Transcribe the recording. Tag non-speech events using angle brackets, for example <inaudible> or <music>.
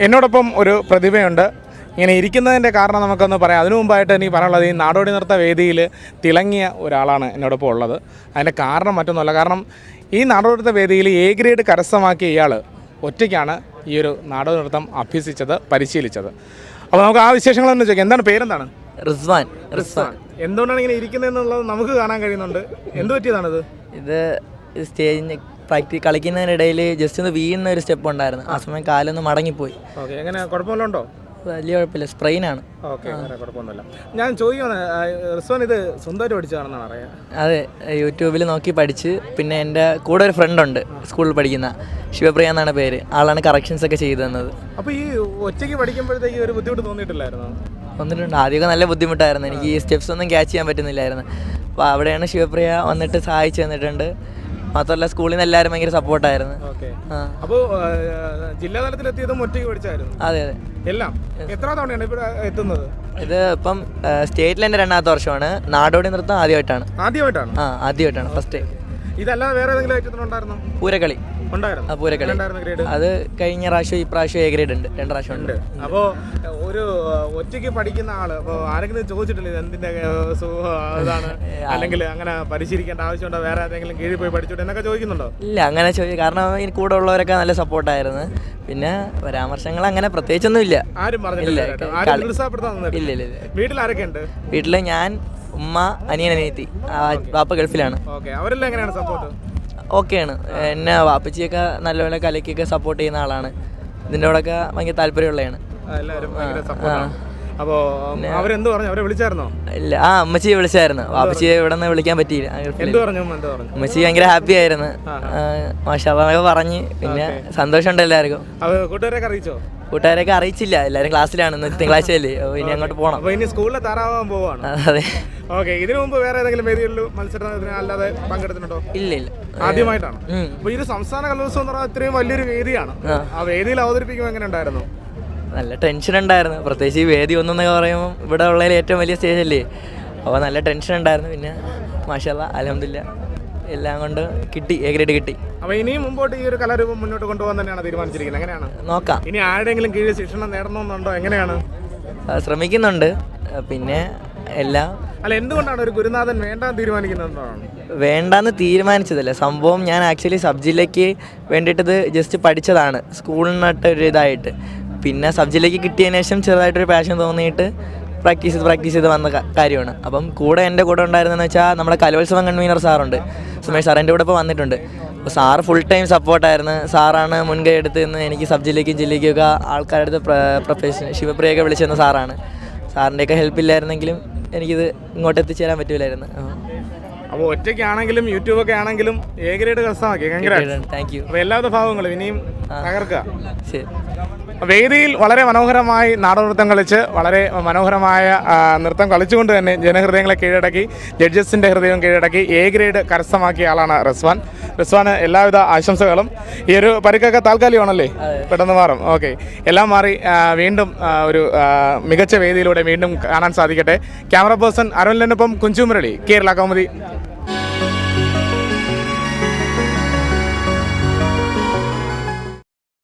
എന്നോടൊപ്പം ഒരു പ്രതിഭയുണ്ട്. ഇങ്ങനെ ഇരിക്കുന്നതിന്റെ കാരണം നമുക്കൊന്ന് പറയാം. അതിനു മുമ്പായിട്ട് എനിക്ക് പറയാനുള്ളത് ഈ നാടോടി നൃത്ത വേദിയിൽ തിളങ്ങിയ ഒരാളാണ് എന്നോടൊപ്പം ഉള്ളത്. അതിന്റെ കാരണം മറ്റൊന്നുമല്ല. കാരണം ഈ നാടോടി നൃത്ത വേദിയിൽ എ ഗ്രേഡ് കരസ്ഥമാക്കിയ ഇയാൾ ഒറ്റയ്ക്കാണ് ഈ ഒരു നാടോടി നൃത്തം അഭ്യസിച്ചത് പരിശീലിച്ചത്. അപ്പോൾ നമുക്ക് ആ വിശേഷങ്ങളൊന്ന് ചോദിക്കാം. എന്താണ് പേരെന്താണ്? റിസ്വാൻ. റിസ്വാൻ. എന്തുകൊണ്ടാണ് ഇങ്ങനെ ഇരിക്കുന്നതെന്നുള്ളത് നമുക്ക് കാണാൻ കഴിയുന്നുണ്ട്. എന്ത് പറ്റിയതാണിത്? ഇത് സ്റ്റേജിന് പ്രാക്ടി കളിക്കുന്നതിനിടയിൽ ജസ്റ്റ് ഒന്ന് വീഴുന്ന ഒരു സ്റ്റെപ്പ് ഉണ്ടായിരുന്നു. ആ സമയം കാലൊന്ന് മടങ്ങിപ്പോയി. എങ്ങനെ? കുഴപ്പമില്ലുണ്ടോ വലിയ കുഴപ്പമില്ല. സ്പ്രെയിനാണ് ഞാൻ ചോദിക്കുകയാണ് ഇത് സ്വന്തമായിട്ട് പഠിച്ചതാണെന്നാണ് അറിയാം. അതെ യൂട്യൂബിൽ നോക്കി പഠിച്ച് പിന്നെ എന്റെ കൂടെ ഒരു ഫ്രണ്ട് ഉണ്ട് സ്കൂളിൽ പഠിക്കുന്ന ശിവപ്രിയ എന്നാണ് പേര്. ആളാണ് കറക്ഷൻസ് ഒക്കെ ചെയ്തു തന്നത്. അപ്പോൾ ഈ ഒറ്റയ്ക്ക് പഠിക്കുമ്പോഴത്തേക്ക് ഒരു ബുദ്ധിമുട്ട് തോന്നിയിട്ടില്ലായിരുന്നു? വന്നിട്ടുണ്ട് ആദ്യമൊക്കെ നല്ല ബുദ്ധിമുട്ടായിരുന്നു. എനിക്ക് ഈ സ്റ്റെപ്സ് ഒന്നും ക്യാച്ച് ചെയ്യാൻ പറ്റുന്നില്ലായിരുന്നു. അപ്പോൾ അവിടെയാണ് ശിവപ്രിയ വന്നിട്ട് സഹായിച്ചു തന്നിട്ടുണ്ട്. മാത്രമല്ല സ്കൂളിൽ നിന്ന് എല്ലാവരും ഭയങ്കര സപ്പോർട്ടായിരുന്നു അപ്പോ ജില്ലാ തലത്തിലെത്തിയതും ഒറ്റയ്ക്ക് പഠിച്ചായിരുന്നു അതെ അതെ. എല്ലാം. എത്ര തവണയാണ് ഇവിടെ എത്തുന്നത്? ഇത് ഇപ്പം സ്റ്റേറ്റിൽ എന്റെ രണ്ടാമത്തെ വർഷമാണ്. നാടോടി നൃത്തം ആദ്യമായിട്ടാണ്. ആദ്യമായിട്ടാണ്? ആ ആദ്യമായിട്ടാണ് ഫസ്റ്റ് ഇതല്ലാതെ വേറെ ഏതെങ്കിലും ഉണ്ടായിരുന്നു പൂരക്കളി. ഉണ്ടായിരുന്നു. ആ പൂരക്കളി. ഉണ്ടായിരുന്ന ഗ്രേഡ്? അത് കഴിഞ്ഞ പ്രാവശ്യം ഈ പ്രാവശ്യം എ ഗ്രേഡ് ഉണ്ട്. രണ്ട് പ്രാവശ്യം ഉണ്ട്. അപ്പോൾ ഒരു ഒറ്റയ്ക്ക് പഠിക്കുന്ന ആൾ അപ്പോ ആരെങ്കിലും ചോദിച്ചിട്ടില്ല ഇത് എന്തിന്റെ ഇതാണ്? <laughs> അല്ലെങ്കിൽ അങ്ങനെ പരിശീലിക്കേണ്ട ആവശ്യമുണ്ടോ? വേറെ ഏതെങ്കിലും കീഴിൽ പോയി പഠിച്ചോട്ടെ എന്നൊക്കെ ചോദിക്കുന്നുണ്ടോ? ഇല്ല അങ്ങനെ ചോദിച്ചു കാരണം എനിക്ക് കൂടെ ഉള്ളവരൊക്കെ നല്ല സപ്പോർട്ടായിരുന്നു. പിന്നെ പരാമർശങ്ങൾ അങ്ങനെ പ്രത്യേകിച്ചൊന്നും ഇല്ല. ആരും പറഞ്ഞില്ല ഇല്ല. ഇല്ല വീട്ടിൽ ആരൊക്കെ ഉണ്ട് വീട്ടിൽ ഞാൻ ഉമ്മ അനിയൻ അനിയത്തി. ആ, വാപ്പ ഗൾഫിലാണ്. ഓക്കെ. അവരെല്ലാം എങ്ങനെയാണ് സപ്പോർട്ട്? ഓക്കെയാണ്. എന്നെ വാപ്പച്ചിയൊക്കെ നല്ലപോലെ കലയ്ക്കൊക്കെ സപ്പോർട്ട് ചെയ്യുന്ന ആളാണ്. ഇതിന്റെ കൂടെയൊക്കെ ഭയങ്കര താല്പര്യമുള്ളതാണ് അപ്പോൾ അവരെന്ത് പറഞ്ഞു? അവരെ വിളിച്ചായിരുന്നോ? ഇല്ല. ആ അമ്മച്ചിയെ വിളിച്ചായിരുന്നു. അമ്മച്ചിയെ ഇവിടെ നിന്ന് വിളിക്കാൻ പറ്റിയില്ല. എന്ത് പറഞ്ഞു? എന്ത് പറഞ്ഞു? അമ്മച്ചി ഭയങ്കര ഹാപ്പി ആയിരുന്നു. മാഷാബൊക്കെ പറഞ്ഞ്. പിന്നെ സന്തോഷമുണ്ട് എല്ലാവർക്കും. കൂട്ടുകാരൊക്കെ അറിയിച്ചോ? കൂട്ടുകാരൊക്കെ അറിയിച്ചില്ല. എല്ലാവരും ക്ലാസ്സിലാണ് ഇന്ന് തിങ്കളാഴ്ച അല്ലേ? ഇനി അങ്ങോട്ട് പോകണം ഇനി സ്കൂളിലെ താറാവാൻ പോവാണ്. അതെ. ഓക്കെ. ഇതിനു മുമ്പ് വേറെ ഏതെങ്കിലും വേദികളിൽ മത്സരത്തിന് അല്ലാതെ പങ്കെടുത്തിട്ടുണ്ടോ? ഇല്ല ഇല്ല. ആദ്യമായിട്ടാണ്? അപ്പൊ ഒരു സംസ്ഥാന കലോത്സവം എന്ന് പറഞ്ഞാൽ ഇത്രയും വലിയൊരു വേദിയാണ്. ആ വേദിയിൽ അവതരിപ്പിക്കുമ്പോൾ എങ്ങനെ ഉണ്ടായിരുന്നു? നല്ല ടെൻഷൻ ഉണ്ടായിരുന്നു. പ്രത്യേകിച്ച് ഈ വേദി ഒന്നെന്നൊക്കെ പറയുമ്പോൾ ഇവിടെ ഉള്ളതിൽ ഏറ്റവും വലിയ സ്റ്റേജ് അല്ലേ? അപ്പോൾ നല്ല ടെൻഷൻ ഉണ്ടായിരുന്നു. പിന്നെ മാഷല്ല അലഹമില്ല എല്ലാം കൊണ്ട് കിട്ടി എ ഗ്രേഡ് കിട്ടി. അപ്പോൾ ഇനിയും മുമ്പോട്ട് ഈ ഒരു കലാരൂപം മുന്നോട്ട് കൊണ്ടുപോകാൻ തന്നെയാണ് തീരുമാനിച്ചിരിക്കുന്നത്. എങ്ങനെയാണ്? നോക്കാം. ഇനി ആരുടെങ്കിലും കീഴിൽ ശിക്ഷണം നേടണമെന്നുണ്ടോ? എങ്ങനെയാണ്? ശ്രമിക്കുന്നുണ്ട്. പിന്നെ എല്ലാം അല്ല എന്തുകൊണ്ടാണ് ഒരു ഗുരുനാഥൻ വേണ്ടാന്ന് തീരുമാനിക്കുന്നത് വേണ്ടാന്ന് തീരുമാനിച്ചതല്ല. സംഭവം ഞാൻ ആക്ച്വലി സബ് ജില്ലയ്ക്ക് വേണ്ടിയിട്ടത് ജസ്റ്റ് പഠിച്ചതാണ്. സ്കൂളിനായിട്ട് ഒരു ഇതായിട്ട്. പിന്നെ സബ്ജിലേക്ക് കിട്ടിയതിന് ശേഷം ചെറുതായിട്ടൊരു പാഷൻ തോന്നിയിട്ട് പ്രാക്ടീസ് ചെയ്ത് പ്രാക്ടീസ് ചെയ്ത് വന്ന കാര്യമാണ്. അപ്പം കൂടെ എന്റെ കൂടെ ഉണ്ടായിരുന്നതെന്ന് വെച്ചാൽ നമ്മുടെ കലോത്സവം കൺവീനർ സാറുണ്ട്. സുമേഷ് സാർ എന്റെ കൂടെ ഇപ്പോൾ വന്നിട്ടുണ്ട്. അപ്പോൾ സാറ് ഫുൾ ടൈം സപ്പോർട്ടായിരുന്നു സാറാണ് മുൻകൈ എടുത്ത് നിന്ന് എനിക്ക് സബ് ജില്ലയ്ക്കും ജില്ലയ്ക്കും ഒക്കെ ആൾക്കാരുടെ അടുത്ത് പ്രൊഫഷണൽ ശിവപ്രിയൊക്കെ വിളിച്ചെന്ന സാറാണ്. സാറിന്റെയൊക്കെ ഹെൽപ്പ് ഇല്ലായിരുന്നെങ്കിലും എനിക്കിത് ഇങ്ങോട്ട് എത്തിച്ചേരാൻ പറ്റില്ലായിരുന്നു അപ്പോൾ ഒറ്റയ്ക്കാണെങ്കിലും യൂട്യൂബൊക്കെ ആണെങ്കിലും കരസ്ഥമാക്കി ഭയങ്കര താങ്ക് യു അപ്പോൾ എല്ലാവിധ ഭാവങ്ങളും ഇനിയും തകർക്കുക. ശരി. വേദിയിൽ വളരെ മനോഹരമായി നാടനൃത്തം കളിച്ച് വളരെ മനോഹരമായ നൃത്തം കളിച്ചുകൊണ്ട് തന്നെ ജനഹൃദയങ്ങളെ കീഴടക്കി ജഡ്ജസിന്റെ ഹൃദയം കീഴടക്കി എ ഗ്രേഡ് കരസ്ഥമാക്കിയ ആളാണ് റസ്വാൻ. റസ്വാന് എല്ലാവിധ ആശംസകളും. ഈ ഒരു പരിക്കൊക്കെ താൽക്കാലികമാണല്ലേ? പെട്ടെന്ന് മാറും. ഓക്കെ. എല്ലാം മാറി വീണ്ടും ഒരു മികച്ച വേദിയിലൂടെ വീണ്ടും കാണാൻ സാധിക്കട്ടെ. ക്യാമറ പേഴ്സൺ അരുണിനൊപ്പം കുഞ്ചുമുരളി. കേരള കൗമുദി.